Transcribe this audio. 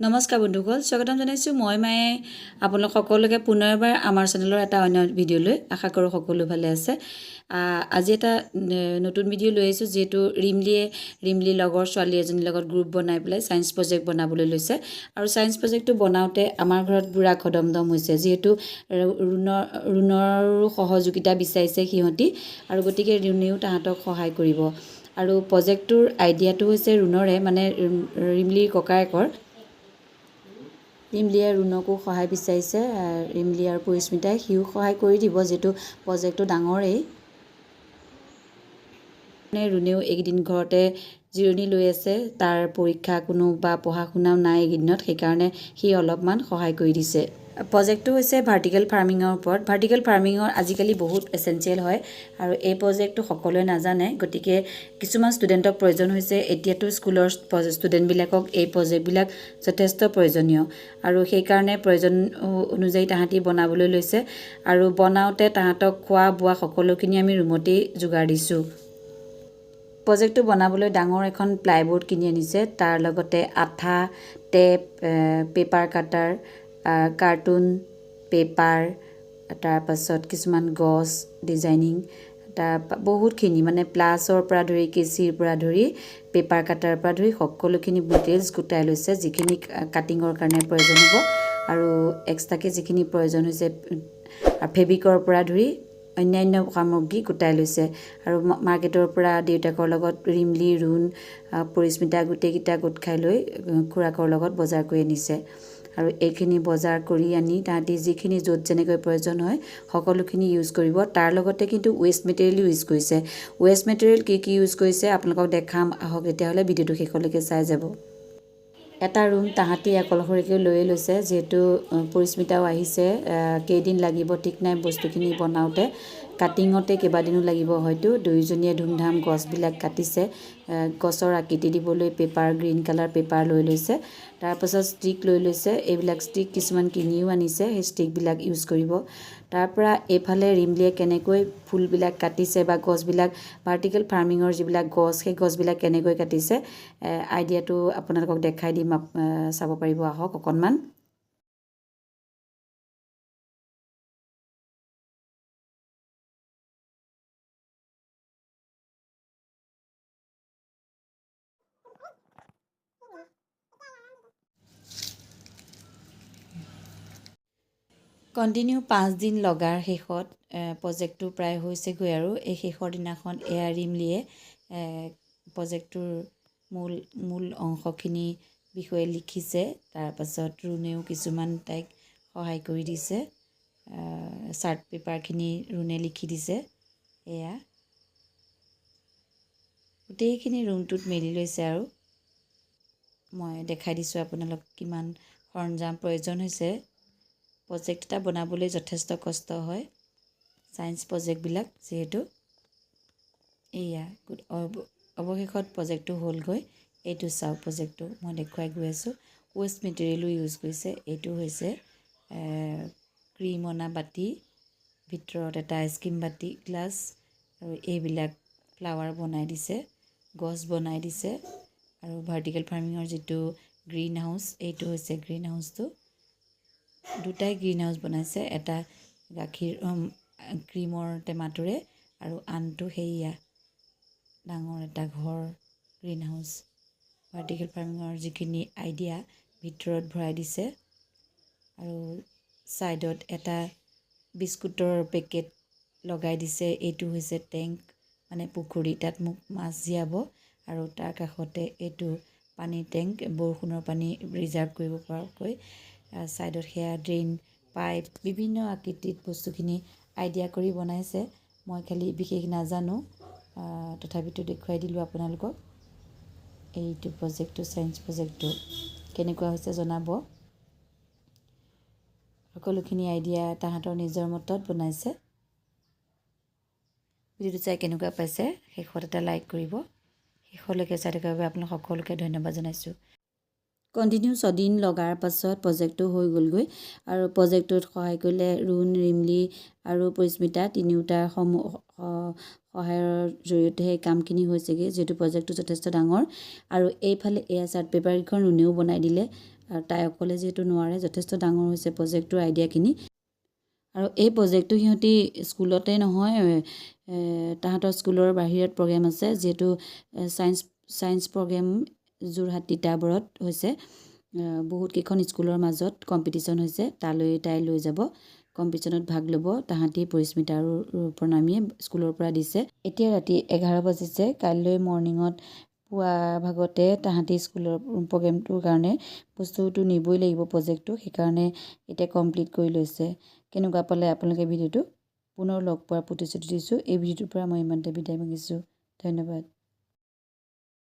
নমস্কাৰ বন্ধুসকল স্বাগতম জনাইছোঁ মই মায়ে আপোনালোক সকলোকে পুনৰ এবাৰ আমাৰ চেনেলৰ এটা অন্য ভিডিঅ'লৈ আশা কৰোঁ সকলো ভালে আছে। আজি এটা নতুন ভিডিঅ' লৈ আহিছোঁ যিহেতু ৰিমলিয়ে ৰিমলি লগৰ ছোৱালী এজনীৰ লগত গ্ৰুপ বনাই পেলাই ছায়েঞ্চ প্ৰজেক্ট বনাবলৈ লৈছে। আৰু ছায়েঞ্চ প্ৰজেক্টটো বনাওঁতে আমাৰ ঘৰত বুঢ়া খদমদম হৈছে যিহেতু ৰু- ৰুণৰ ৰুণৰো সহযোগিতা বিচাৰিছে সিহঁতি আৰু গতিকে ৰুণেও তাহাঁতক সহায় কৰিব। আৰু প্ৰজেক্টটোৰ আইডিয়াটো হৈছে ৰুণৰে মানে ৰিম- ৰিমলিৰ ককায়েকৰ ৰিমলিয়ে ৰুণকো সহায় বিচাৰিছে ৰিমলি আৰু পৰিস্মিতাই সিও সহায় কৰি দিব যিহেতু প্ৰজেক্টটো ডাঙৰেই। মানে ৰুণেও এইকেইদিন ঘৰতে জিৰণি লৈ আছে তাৰ পৰীক্ষা কোনো বা পঢ়া শুনাও নাই এইকেইদিনত সেইকাৰণে সি অলপমান সহায় কৰি দিছে। প্ৰজেক্টটো হৈছে ভাৰ্টিকেল ফাৰ্মিঙৰ ওপৰত। ভাৰ্টিকেল ফাৰ্মিঙৰ আজিকালি বহুত এচেঞ্চিয়েল হয় আৰু এই প্ৰজেক্টটো সকলোৱে নাজানে। গতিকে কিছুমান ষ্টুডেণ্টক প্ৰয়োজন হৈছে এতিয়াতো স্কুলৰ ষ্টুডেণ্টবিলাকক এই প্ৰজেক্টবিলাক যথেষ্ট প্ৰয়োজনীয়। আৰু সেইকাৰণে প্ৰয়োজন অনুযায়ী তাহাঁতি বনাবলৈ লৈছে। আৰু বনাওঁতে তাহাঁতক খোৱা বোৱা সকলোখিনি আমি ৰুমতেই যোগাৰ দিছোঁ। প্ৰজেক্টটো বনাবলৈ ডাঙৰ এখন প্লাইবৰ্ড কিনি আনিছে। তাৰ লগতে আঠা tape paper cutter carton paper তাৰপাছত কিছুমান গছ ডিজাইনিং তাৰ বহুতখিনি মানে প্লাছৰ পৰা ধৰি কেঁচিৰ পৰা ধৰি পেপাৰ কাটাৰ পৰা ধৰি সকলোখিনি ডিটেইলছ গোটাই লৈছে যিখিনি কাটিঙৰ কাৰণে প্ৰয়োজন হ'ব আৰু এক্সট্ৰাকৈ যিখিনি প্ৰয়োজন হৈছে ফেব্ৰিকৰ পৰা ধৰি অন্যান্য সামগ্ৰী গোটাই লৈছে আৰু মাৰ্কেটৰ পৰা দেউতাকৰ লগত ৰিমলি ৰুণ পৰিস্মিতা গোটেইকেইটা গোট খাই লৈ খুৰাকৰ লগত বজাৰ কৰি আনিছে। আৰু এইখিনি বজাৰ কৰি আনি তাহাঁতি যিখিনি য'ত যেনেকৈ প্ৰয়োজন হয় সকলোখিনি ইউজ কৰিব। তাৰ লগতে কিন্তু ৱেষ্ট মেটেৰিয়েলো ইউজ কৰিছে। ৱেষ্ট মেটেৰিয়েল কি কি ইউজ কৰিছে আপোনালোকক দেখাম। আহক তেতিয়াহ'লে ভিডিঅ'টো শেষলৈকে চাই যাব। এটা ৰুম তাহাঁতি অকলশৰীয়াকৈ লৈয়ে লৈছে যিহেতু পৰিস্মিতাও আহিছে। কেইদিন লাগিব ঠিক নাই বস্তুখিনি বনাওঁতে। কাটিঙতে কেইবাদিনো লাগিব। হয়তো দুয়োজনীয়ে ধুমধাম গছবিলাক কাটিছে গছৰ আকৃতি দিবলৈ পেপাৰ, গ্ৰীণ কালাৰ পেপাৰ লৈ লৈছে। তাৰপাছত ষ্টিক লৈ লৈছে। এইবিলাক ষ্টিক কিছুমান কিনিও আনিছে, সেই ষ্টিকবিলাক ইউজ কৰিব। তাৰপৰা এইফালে ৰিমলিয়ে কেনেকৈ ফুলবিলাক কাটিছে বা গছবিলাক, ভাৰ্টিকেল ফাৰ্মিঙৰ যিবিলাক গছ, সেই গছবিলাক কেনেকৈ কাটিছে আইডিয়াটো আপোনালোকক দেখাই দিম চাব পাৰিব আহক অকণমান। কণ্টিনিউ পাঁচদিন লগাৰ শেষত প্ৰজেক্টটো প্ৰায় হৈছেগৈ আৰু এই শেষৰ দিনাখন এয়া ৰিমলিয়ে প্ৰজেক্টটোৰ মূল মূল অংশখিনি বিষয়ে লিখিছে। তাৰপাছত ৰুণেও কিছুমান তাইক সহায় কৰি দিছে। চাৰ্ট পেপাৰখিনি ৰুণে লিখি দিছে। এয়া। গোটেইখিনি ৰুমটোত মেলি লৈছে আৰু। মই দেখাই দিছোঁ আপোনালোক কিমান সৰঞ্জাম প্ৰয়োজন হৈছে। প্ৰজেক্ট এটা বনাবলৈ যথেষ্ট কষ্ট হয়। ছায়েঞ্চ প্ৰজেক্টবিলাক যিহেতু এয়া অৱশেষত প্ৰজেক্টটো হ'লগৈ। এইটো চাওক প্ৰজেক্টটো মই দেখুৱাই গৈ আছোঁ। ৱেষ্ট মেটেৰিয়েলো ইউজ কৰিছে। এইটো হৈছে ক্ৰীম অনা বাতি, ভিতৰত এটা আইচক্ৰীম বাতি গ্লাছ আৰু এইবিলাক ফ্লাৱাৰ বনাই দিছে, গছ বনাই দিছে। আৰু ভাৰ্টিকেল ফাৰ্মিঙৰ যিটো গ্ৰীণ হাউচ এইটো হৈছে গ্ৰীণ হাউচটো দুটাই গ্ৰীণ হাউচ বনাইছে। এটা গাখীৰ ক্ৰীমৰ টেমাটোৰে আৰু আনটো সেয়া ডাঙৰ এটা ঘৰ গ্ৰীণ হাউচ ভাৰ্টিকেল ফাৰ্মিঙৰ যিখিনি আইডিয়া ভিতৰত ভৰাই দিছে। আৰু ছাইডত এটা বিস্কুটৰ পেকেট লগাই দিছে। এইটো হৈছে টেংক মানে পুখুৰী। তাত মোক মাছ জীয়াব আৰু তাৰ কাষতে এইটো পানীৰ টেংক বৰষুণৰ পানী ৰিজাৰ্ভ কৰিব পৰাকৈ। ছাইডত সেয়া ড্ৰেইন পাইপ বিভিন্ন আকৃতিত বস্তুখিনি আইডিয়া কৰি বনাইছে। মই খালি বিশেষ নাজানো। তথাপিতো দেখুৱাই দিলোঁ আপোনালোকক। এইটো প্ৰজেক্টটো ছায়েঞ্চ প্ৰজেক্টটো কেনেকুৱা হৈছে জনাব। সকলোখিনি আইডিয়া তাহাঁতৰ নিজৰ মতত বনাইছে। ভিডিঅ'টো চাই কেনেকুৱা পাইছে শেষত এটা লাইক কৰিব। শেষলৈকে চাই থকাৰ বাবে আপোনালোক সকলোকে ধন্যবাদ জনাইছোঁ। কণ্টিনিউ ছদিন লগাৰ পাছত প্ৰজেক্টটো হৈ গ'লগৈ। আৰু প্ৰজেক্টটোত সহায় কৰিলে ৰুণ ৰিমলি আৰু পৰিস্মিতা তিনিওটাৰ সমূহ সহায়ৰ জৰিয়তে সেই কামখিনি হৈছেগৈ যিহেতু প্ৰজেক্টটো যথেষ্ট ডাঙৰ। আৰু এইফালে এয়া চাৰ্ট পেপাৰকেইখন ৰুণেও বনাই দিলে। আৰু তাই অকলে যিহেতু নোৱাৰে যথেষ্ট ডাঙৰ হৈছে প্ৰজেক্টটোৰ আইডিয়াখিনি আৰু এই প্ৰজেক্টটো সিহঁতি স্কুলতে নহয় তাহাঁতৰ স্কুলৰ বাহিৰত প্ৰগ্ৰেম আছে যিহেতু ছায়েঞ্চ ছায়েঞ্চ প্ৰগ্ৰেম যোৰহাট তিতাবৰত হৈছে। বহুত কেইখন স্কুলৰ মাজত কম্পিটিশ্যন হৈছে। তালৈ তাই লৈ যাব। কম্পিটিশ্যনত ভাগ ল'ব। তাহাঁতি পৰিস্মিতা আৰু প্ৰণামীয়ে স্কুলৰ পৰা দিছে। এতিয়া ৰাতি এঘাৰ বাজিছে। কাইলৈ মৰ্ণিঙত পুৱা ভাগতে তাহাঁতি স্কুলৰ প্ৰগ্ৰেমটোৰ কাৰণে বস্তুটো নিবই লাগিব প্ৰজেক্টটো। সেইকাৰণে এতিয়া কমপ্লিট কৰি লৈছে। কেনেকুৱা পালে আপোনালোকে ভিডিঅ'টো? পুনৰ লগ পোৱাৰ প্ৰতিশ্ৰুতি দিছোঁ। এই ভিডিঅ'টোৰ পৰা মই ইমানতে বিদায় মাগিছোঁ। ধন্যবাদ।